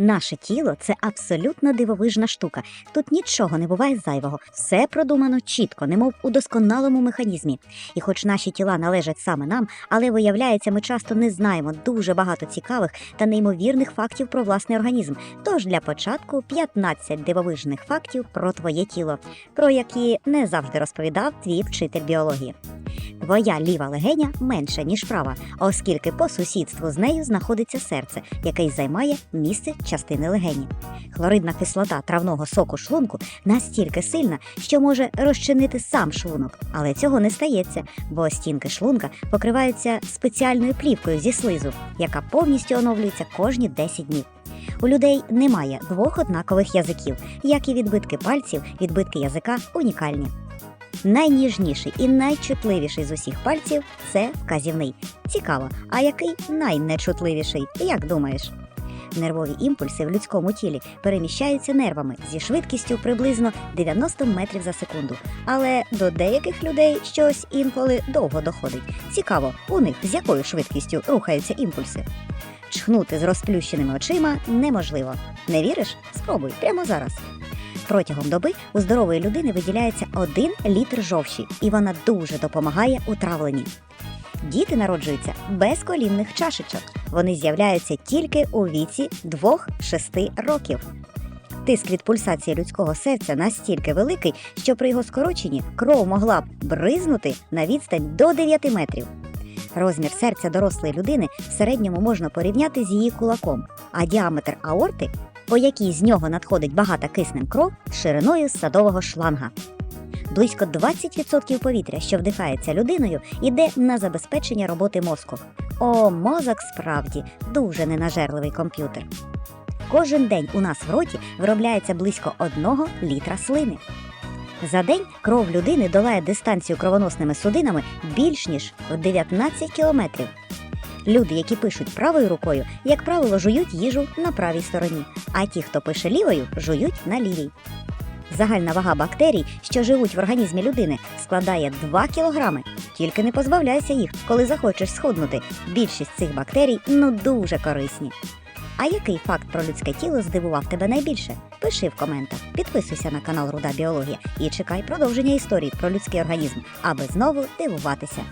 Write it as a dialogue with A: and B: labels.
A: Наше тіло це абсолютно дивовижна штука. Тут нічого не буває зайвого, все продумано чітко, немов у досконалому механізмі. І хоч наші тіла належать саме нам, але виявляється, ми часто не знаємо дуже багато цікавих та неймовірних фактів про власний організм. Тож для початку 15 дивовижних фактів про твоє тіло, про які не завжди розповідав твій вчитель біології. Твоя ліва легеня менша, ніж права, оскільки по сусідству з нею знаходиться серце, яке й займає місце частини легені. Хлоридна кислота травного соку шлунку настільки сильна, що може розчинити сам шлунок, але цього не стається, бо стінки шлунка покриваються спеціальною плівкою зі слизу, яка повністю оновлюється кожні 10 днів. У людей немає двох однакових язиків, як і відбитки пальців, відбитки язика унікальні. Найніжніший і найчутливіший з усіх пальців це вказівний. Цікаво, а який найнечутливіший, як думаєш? Нервові імпульси в людському тілі переміщаються нервами зі швидкістю приблизно 90 метрів за секунду. Але до деяких людей щось інколи довго доходить. Цікаво, у них з якою швидкістю рухаються імпульси. Чхнути з розплющеними очима неможливо. Не віриш? Спробуй прямо зараз. Протягом доби у здорової людини виділяється 1 літр жовчі, і вона дуже допомагає у травленні. Діти народжуються без колінних чашечок. Вони з'являються тільки у віці 2-6 років. Тиск від пульсації людського серця настільки великий, що при його скороченні кров могла б бризнути на відстань до 9 метрів. Розмір серця дорослої людини в середньому можна порівняти з її кулаком, а діаметр аорти, по якій з нього надходить багата киснем кров, шириною садового шланга. Близько 20% повітря, що вдихається людиною, йде на забезпечення роботи мозку. О, мозок справді дуже ненажерливий комп'ютер. Кожен день у нас в роті виробляється близько 1 літра слини. За день кров людини долає дистанцію кровоносними судинами більш ніж в 19 кілометрів. Люди, які пишуть правою рукою, як правило, жують їжу на правій стороні, а ті, хто пише лівою, жують на лівій. Загальна вага бактерій, що живуть в організмі людини, складає 2 кілограми. Тільки не позбавляйся їх, коли захочеш схуднути. Більшість цих бактерій ну дуже корисні. А який факт про людське тіло здивував тебе найбільше? Пиши в коментах, підписуйся на канал Руда Біологія і чекай продовження історії про людський організм, аби знову дивуватися.